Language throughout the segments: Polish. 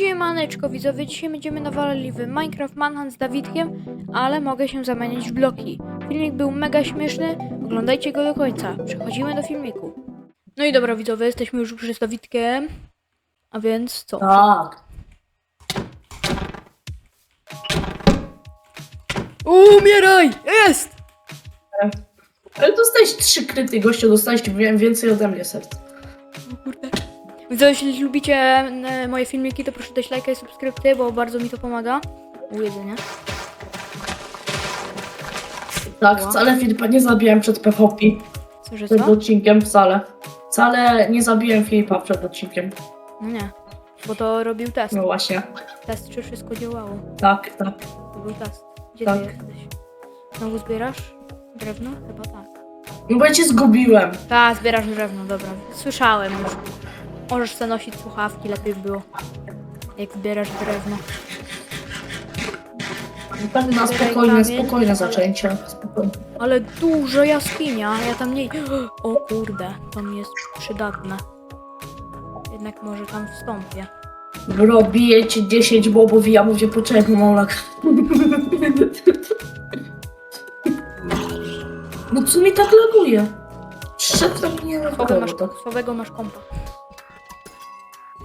Siemaneczko widzowie, dzisiaj będziemy nawalali w Minecraft Manhunt z Dawidkiem, ale mogę się zamienić w bloki. Filmik był mega śmieszny, oglądajcie go do końca. Przechodzimy do filmiku. No i dobra widzowie, jesteśmy już przy Dawidkiem, a więc co? Tak. Umieraj! Jest! Ale dostałeś trzy kryty, gościu, dostałeś więcej ode mnie serc. Widzowie, jeśli lubicie e, moje filmiki, to proszę dać lajka i subskrypcję, bo bardzo mi to pomaga. U jedzenia. Tak, Ła. wcale Filipa nie zabiłem przed PvP, Co, że przed co? odcinkiem, wcale. Wcale nie zabiłem Filipa przed odcinkiem. No nie, bo to robił test. No właśnie. Test, czy wszystko działało. Tak, tak. To był test. Gdzie Tak. ty jesteś? Znowu zbierasz drewno? Chyba tak. No bo ja cię zgubiłem. Tak, zbierasz drewno, dobra. Słyszałem już. Możesz sobie nosić słuchawki, lepiej by było. Jak zbierasz drewno. Tak na spokojne, kamień. spokojne zaczęcie. Spokojne. Ale duża jaskinia, ja tam nie... O kurde, to mi jest przydatne. Jednak może tam wstąpię. Bro, bije cię 10 bobów i ja mówię, poczekaj, Molak. No co mi tak laguje? Szedł tam nie Słabego masz, tak. słabego masz kompa.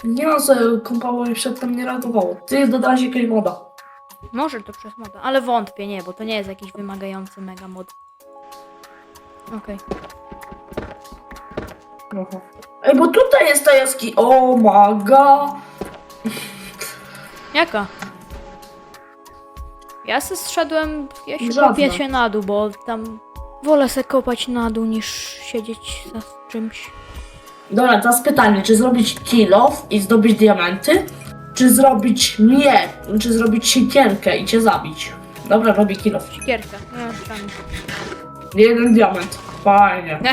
Nie ma co kąpało i przedtem nie radowało. Ty dodałeś jakiegoś moda. Może to przez moda, ale wątpię, nie, bo to nie jest jakiś wymagający mega mod. Okej. Aha. Ej, bo tutaj jest ta jaski. O maga. Jaka? Ja se zszedłem, ja się Żadna. kopię się na dół, bo tam wolę se kopać na dół niż siedzieć za czymś. Dobra, teraz pytanie, czy zrobić kill off i zdobyć diamenty? Czy zrobić nie, czy zrobić siekierkę i cię zabić? Dobra, robię kill off. Sikierka, no tam. Jeden diament. Fajnie.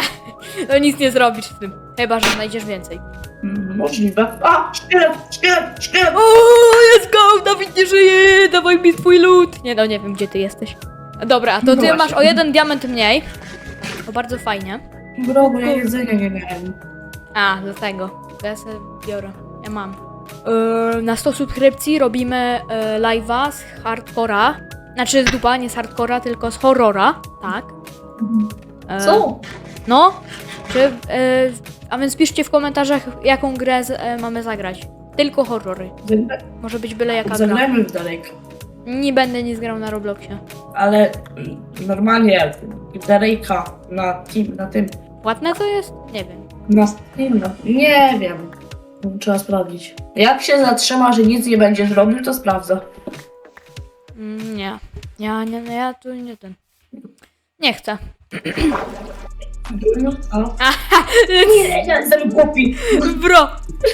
No nic nie zrobisz z tym, chyba, że znajdziesz więcej. Mm, Możliwe. A, szkielet, szkielet, szkielet. O, let's go, Dawid nie żyje, dawaj mi swój lód. Nie no, nie wiem gdzie ty jesteś. Dobra, to No ty właśnie. masz o jeden diament mniej. To bardzo fajnie. Bro, bo ja jedzenia nie miałem. A, dlatego. To ja sobie biorę. Ja mam. Yy, na 100 subskrypcji robimy yy, live'a z hardcora. Znaczy z dupa, nie z hardcora, tylko z horrora. Tak. E, Co? No. Czy, yy, a więc piszcie w komentarzach, jaką grę z, e, mamy zagrać. Tylko horrory. Może być byle jaka gra. Zagrajmy w Derek. Nie będę nic grał na Robloxie. Ale mm, normalnie Derek'a na team, na tym. Płatne to jest? Nie wiem. Na Steam, no. Nie wiem. Trzeba sprawdzić. Jak się zatrzyma, że nic nie będziesz robił, to sprawdzę. Mm, Nie. Ja, nie, nie, ja tu nie ten. Nie chcę. Nie, ja jestem głupi. Bro,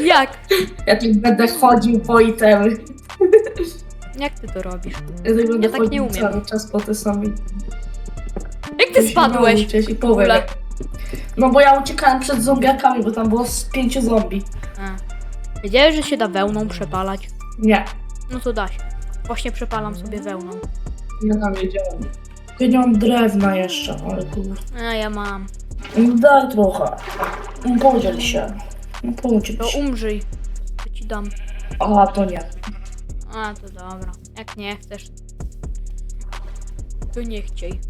jak? Ja tu będę chodził po itemy. Jak ty to robisz? Ja, tak będę tak nie chodził umiem. cały czas po te same. Jak ty spadłeś? I w ogóle? No bo ja uciekałem przed zombiakami, bo tam było z pięciu zombie. A. Wiedziałeś, że się da wełną przepalać? Nie, No to da się. Właśnie przepalam sobie wełną. nie tam wiedziałem. Ja nie mam drewna jeszcze, ale kurwa. A ja mam. Daj trochę. Podziel się. No podziel To się. umrzyj. To ci dam. A, to nie. A, to dobra. Jak nie chcesz, to nie chciej.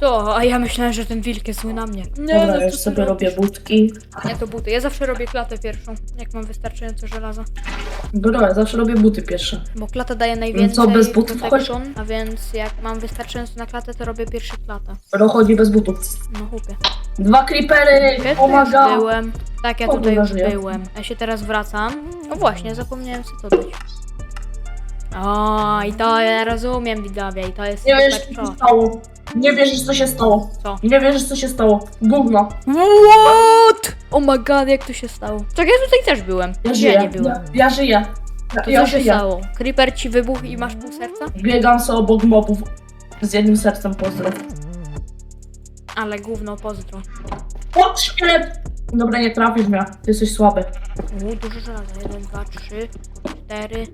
To, a ja myślałem, że ten wilk jest zły na mnie. Nie, Dobra, no ja już co sobie robisz? robię budki. Ja to buty. Ja zawsze robię klatę pierwszą, jak mam wystarczająco żelaza. Dobra, ja zawsze robię buty pierwsze. Bo klata daje najwięcej co, bez butów protection, a więc jak mam wystarczająco na klatę, to robię pierwsze klatę. Ro chodzi bez butów. No chłopie. Dwa creepery! Oh my już god! byłem. Tak, ja O, tutaj już żyję. byłem. Ja się teraz wracam. No właśnie, zapomniałem sobie to dać. O, i to ja rozumiem, widzowie, i to jest Nie wiesz, super co się to. stało. Nie wierzysz, co się stało. Co? Nie wierzysz, co się stało. Gówno. What? Oh my god, jak to się stało? Czekaj, ja tutaj też byłem. Ja Gdzie żyję. ja nie byłem? Ja, ja żyję. Ja, To ja co się żyję. stało? Creeper ci wybuchł i masz pół serca? Biegam sobie obok mobów. Z jednym sercem pozdro. Ale gówno, pozdro. O, szkielet! Dobra, nie trafisz mnie. Ty jesteś słaby. U, dużo żelaza. 1, 2, 3, 4,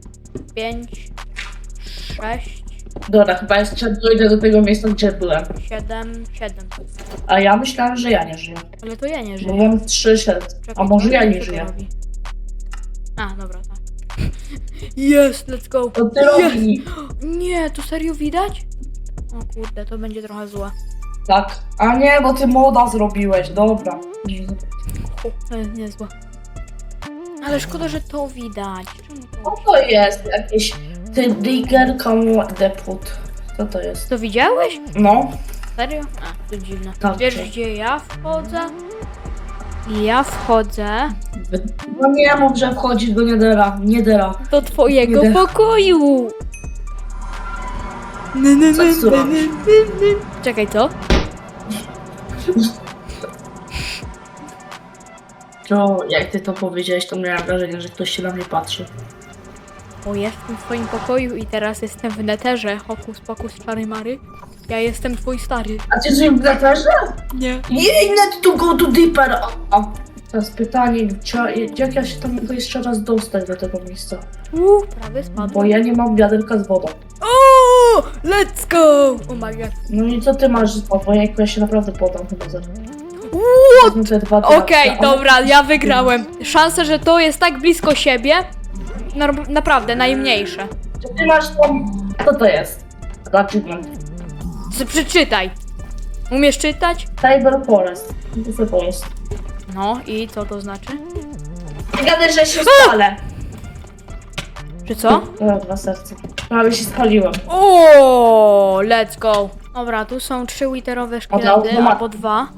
5, 6, Dobra, chyba jeszcze dojdę do tego miejsca, gdzie byłem. 7, 7. A ja myślałem, że ja nie żyję. Ale to ja nie żyję. mam trzy serc. A Czekaj, może ja nie żyję. A, dobra, tak. Jest, let's go. To ty robi. Nie, to serio widać? O kurde, to będzie trochę złe. Tak. A nie, bo ty moda zrobiłe's, dobra. To jest niezłe. Ale szkoda, że to widać. Czemu Co to? to jest? Jakieś... Ty digger komu deput. Co to jest? To widziałeś? No. Serio? A, to dziwne. Tak, Wiesz, tak. gdzie ja wchodzę? Ja wchodzę No nie mów, że wchodzisz do Niedera. Niedera. do twojego Idę. pokoju. Ny, ny, Co ty robisz? ny. Czekaj, co? To jak ty to powiedziałeś, to miałem wrażenie, że ktoś się na mnie patrzy. O, jestem w twoim pokoju i teraz jestem w neterze. Hokus pokus czary mary. Ja jestem twój stary. A ty jesteś w neterze? Nie. Net to go to deeper. A, a. Teraz pytanie, czy- jak ja się tam jeszcze raz dostać do tego miejsca? Uuu, prawie Bo spadłem. ja nie mam wiaderka z wodą. O, let's go! Oh my god. No i co ty masz z wodą? Jak ja się naprawdę podam chyba za Uuu, Okej, dobra, ja wygrałem. Szanse, że to jest tak blisko siebie, norm- naprawdę najmniejsze. Czy ty masz tam... Co to jest? Achievement. Z- Przeczytaj. Umiesz czytać? Cyber Forest. Co? No i co to znaczy? Gadaj, że się spalę. Czy co? Ja dwa serca. Prawie się spaliłem. O, let's go. Dobra, tu są trzy witerowe szkielety, automat. albo dwa.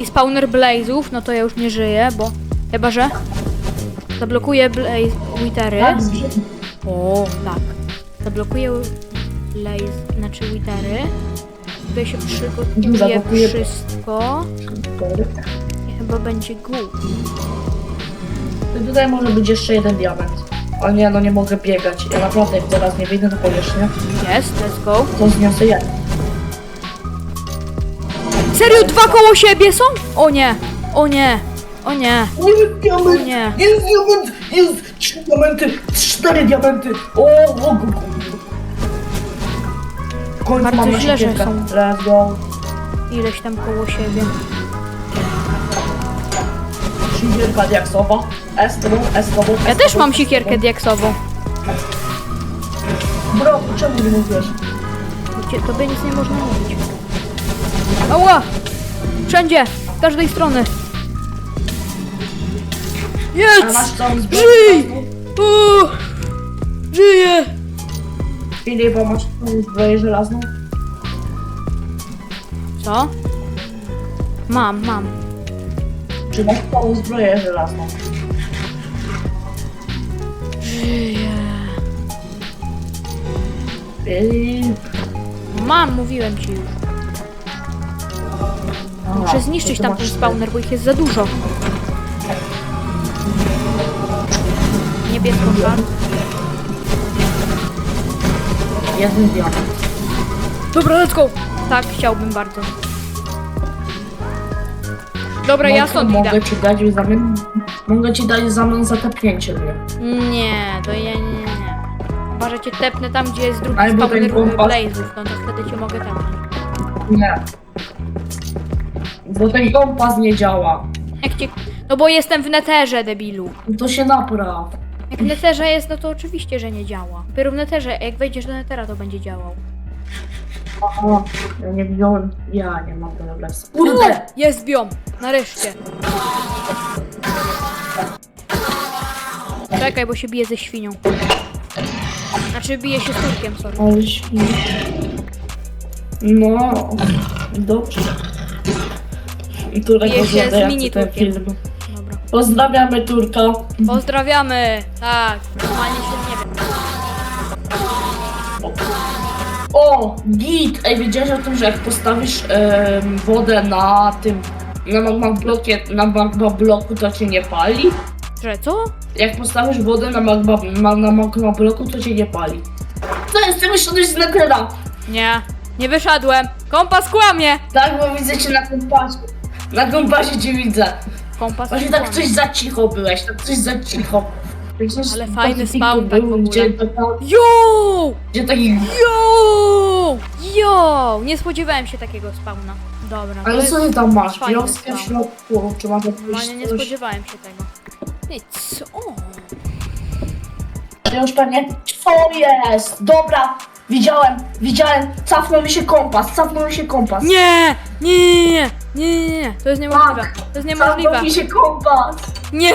I spawner blazów, no to ja już nie żyję, bo... Chyba, że... Zablokuję blaze witery. Tak. O, tak. Zablokuję blaze, znaczy witery. Tutaj się przygotuje Zablokuję- wszystko. I chyba będzie. I Tutaj może być jeszcze jeden diament. Ale nie, no nie mogę biegać. Ja naprawdę jak teraz nie wyjdę na powierzchnię, Jest, let's go. to zniosę je. Serio, dwa koło siebie są? O nie, o nie, o nie, Jest diament! nie. Jest diament! Jest! Trzy diamenty! Cztery diamenty! O, o, o, o. Bardzo mamy źle, że siekierkę. są. Let's go. Ileś tam koło siebie. Siekierka diaksowa. S tobą, S tobą, Ja S też tobą, mam S siekierkę tobą. diaksową. Bro, czemu nie mówisz? Gdzie tobie nic nie można mówić. Ała! Wszędzie! Z każdej strony. A Jedz! masz tą zbroję? Żyj! O! Żyję! Filip, a masz tą zbroję żelazną? Co? Mam, mam. Czy masz tą zbroję żelazną? Żyję. Filip. Mam, mówiłem ci już. Aha, Muszę zniszczyć to ty tamten masz- spawner, bo ich jest za dużo. Niebieską szar. Jeden diament. Dobra, let's go! Tak, chciałbym bardzo. Dobra, ja Mogę- stąd idę. Mogę ci dać w zamian... Mogę ci dać w zamian za tepnięcie mnie. Nie, to ja nie, nie, nie. Chyba, że cię tepnę tam, gdzie jest drugi Albo ten spawner kompas. No to wtedy cię mogę tepnąć. Nie. Bo ten kompas nie działa. Jak cię... No bo jestem w neterze, debilu. To się napraw. Jak w neterze jest, no to oczywiście, że nie działa. Dopiero w neterze, jak wejdziesz do netera, to będzie działał. Aha, ja nie wziąłem. Ja nie mam tego lesa. O, Kurde! jest biom! Nareszcie. Czekaj, bo się bije ze świnią. Znaczy bije się z turkiem, sorry. Ale. No, dobrze. Którego Bije się z mini turkiem. Pozdrawiamy Turka. Pozdrawiamy! Tak, normalnie się nie wiem. O, git! Ej, wiedziałeś o tym, że jak postawisz em, wodę na tym, na magma blokie, na magma bloku, to cię nie pali? Że co? Jak postawisz wodę na magma, ma, na magma bloku, to cię nie pali. Co jest? Ty wyszedłeś z Netera! Nie, nie wyszedłem. Kompas kłamie! Tak, bo widzę cię na kompasie. Na kompasie cię widzę. Kompas Właśnie tak coś za cicho byłeś, tak coś za cicho. Przecież Ale fajny spawn tak w był, ogóle. Gdzie, Yo! gdzie taki... Yo! Yo! Nie spodziewałem się takiego spawna. Dobra, to Ale jest co ty tam masz? fajny Wioskę w środku, czy masz Normalnie nie jakieś coś? spodziewałem się tego. Ej, co? Ty już pewnie. Co jest? Dobra, widziałem, widziałem. Cafnął mi się kompas, cafnął mi się kompas. Nie! Nie, nie, nie, nie, nie, nie, to jest niemożliwe. To jest niemożliwe. Mi się kompas. Nie!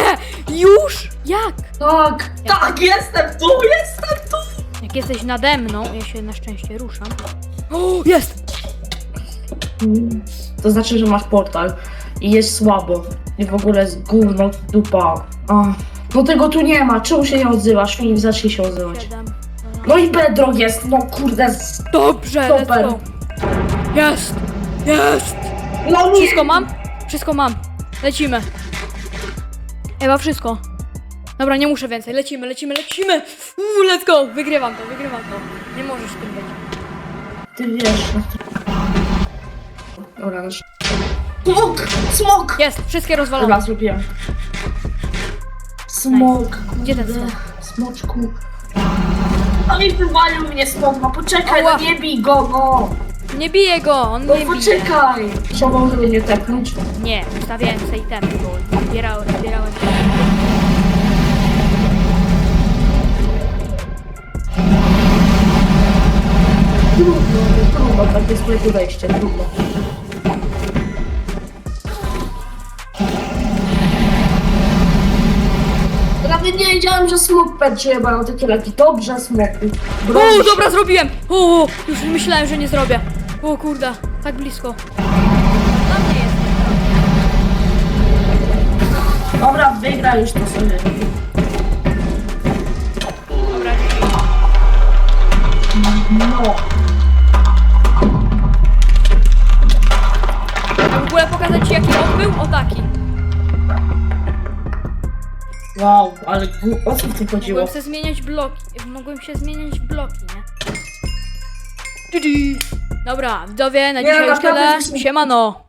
Już? Jak? Tak, tak, jestem tu, jestem tu. Jak jesteś nade mną, ja się na szczęście ruszam. O, jest! To znaczy, że masz portal i jest słabo. I w ogóle jest gówno, dupa. A, no tego tu nie ma, czemu się nie odzywasz? Filip zacznij się odzywać. Siedem. No i Bedrock jest, no kurde. z- Dobrze, Super. go. Jest! Jest! Wszystko mam? Wszystko mam. Lecimy. Chyba wszystko. Dobra, nie muszę więcej. Lecimy, lecimy, lecimy! Uuu, let's go! Wygrywam to, wygrywam to. Nie możesz z tym być. Ty wiesz. Dobra, no. Smok! Smok! Jest, wszystkie rozwalone. Dobra, zrobiłem. Smok. Gdzie ten kurde? Smoczku. No i wywalił mnie smok, no poczekaj, Ała. no nie bij go, no. Nie biję go, on No nie bije. poczekaj. Trzeba tego nie tepnąć. Nie, ustawiałem sobie temy, bo zbierałem, zbierałem. Trudno, no trudno, tak jest moje podejście, trudno. Prawie nie wiedziałem, że smok bo mam takie leki. Dobrze, smoku. O, dobra, zrobiłem! O, już myślałem, że nie zrobię. O kurde, tak blisko. Dobra, wygra już to sobie. Dobra. No. A w ogóle pokazać ci jaki on był? O taki. Wow, ale gu... o co tym chodziło? Mogłem się zmieniać bloki. Mogłem się zmieniać bloki, nie? GG. Dobra, widzowie, na Nie, dzisiaj już naprawdę tyle. jesteśmy- Siemano.